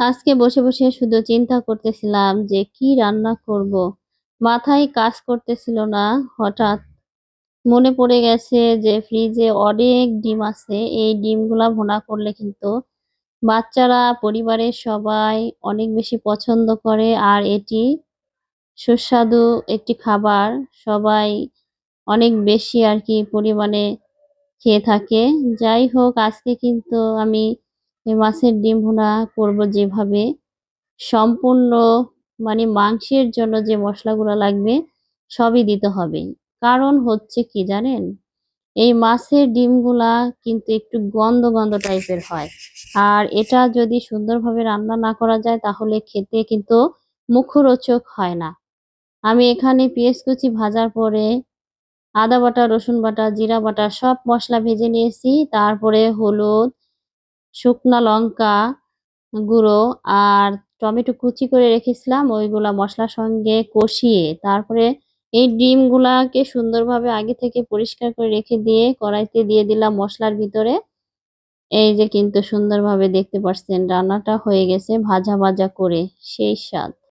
আজকে বসে বসে শুধু চিন্তা করতেছিলাম যে কি রান্না করব। মাথায় কাজ করতেছিল না, হঠাৎ মনে পড়ে গেছে যে ফ্রিজে অনেক ডিম আছে, এই ডিমগুলা ভোনা করলে কিন্তু বাচ্চারা, পরিবারের সবাই অনেক বেশি পছন্দ করে আর এটি সুস্বাদু একটি খাবার, সবাই অনেক বেশি আর কি পরিমাণে খেয়ে থাকে যাই হোক, আজকে কিন্তু আমি এই মাছের ডিম ভুনা করব যেভাবে, সম্পূর্ণ মানে মাংসের জন্য যে মশলাগুলো লাগবে সবই দিতে হবে। কারণ হচ্ছে কি জানেন? এই মাছের ডিমগুলা কিন্তু একটু গন্ধ গন্ধ টাইপের হয়। আর এটা যদি সুন্দরভাবে রান্না না করা যায় তাহলে খেতে কিন্তু মুখরোচক হয় না। আমি এখানে পেঁয়াজ কুচি ভাজার পরে আদা বাটা, রসুন বাটা, জিরা বাটা সব মশলা ভেজে নিয়েছি। তারপরে হলুদ শুকনা লঙ্কা গুঁড়ো আর টমেটো কুচি করে রেখেছিলাম। ওইগুলা মশলার সঙ্গে কষিয়ে তারপরে এই ডিমগুলাকে সুন্দরভাবে আগে থেকে পরিষ্কার করে রেখে দিয়ে কড়াইতে দিয়ে দিলাম মশলার ভিতরে। এই যে কিন্তু সুন্দরভাবে দেখতে পাচ্ছেন, রান্নাটা হয়ে গেছে ভাজা ভাজা করে, সেই স্বাদ।